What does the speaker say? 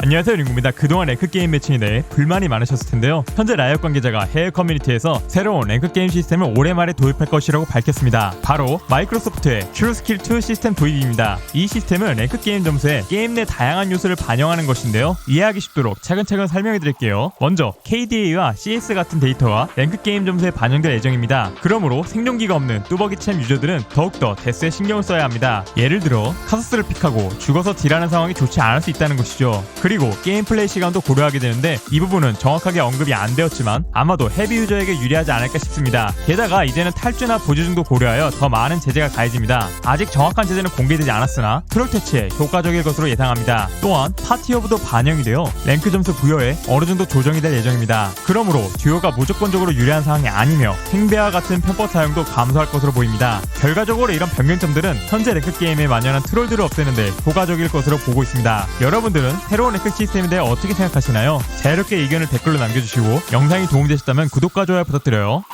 안녕하세요 링구입니다. 그동안 랭크게임 매칭에 대해 불만이 많으셨을 텐데요. 현재 라이엇 관계자가 해외 커뮤니티에서 새로운 랭크게임 시스템을 올해 말에 도입할 것이라고 밝혔습니다. 바로 마이크로소프트의 트루스킬2 시스템 도입입니다. 이 시스템은 랭크게임 점수에 게임 내 다양한 요소를 반영하는 것인데요. 이해하기 쉽도록 차근차근 설명해 드릴게요. 먼저 KDA와 CS 같은 데이터가 랭크게임 점수에 반영될 예정입니다. 그러므로 생존기가 없는 뚜벅이챔 유저들은 더욱더 데스에 신경을 써야 합니다. 예를 들어 카서스를 픽하고 죽어서 딜하는 상황이 좋지 않을 수 있다는 것이죠. 그리고 게임 플레이 시간도 고려하게 되는데 이 부분은 정확하게 언급이 안 되었지만 아마도 헤비 유저에게 유리하지 않을까 싶습니다. 게다가 이제는 탈주나 보조 등도 고려하여 더 많은 제재가 가해집니다. 아직 정확한 제재는 공개되지 않았으나 트롤 퇴치에 효과적일 것으로 예상합니다. 또한 파티 오브도 반영이 되어 랭크 점수 부여에 어느 정도 조정이 될 예정입니다. 그러므로 듀오가 무조건적으로 유리한 상황이 아니며 행배와 같은 편법 사용도 감소할 것으로 보입니다. 결과적으로 이런 변경점들은 현재 랭크 게임에 만연한 트롤들을 없애는데 효과적일 것으로 보고 있습니다. 여러분들은 새로운 랭크 시스템에 대해 어떻게 생각하시나요? 자유롭게 의견을 댓글로 남겨주시고 영상이 도움되셨다면 구독과 좋아요 부탁드려요.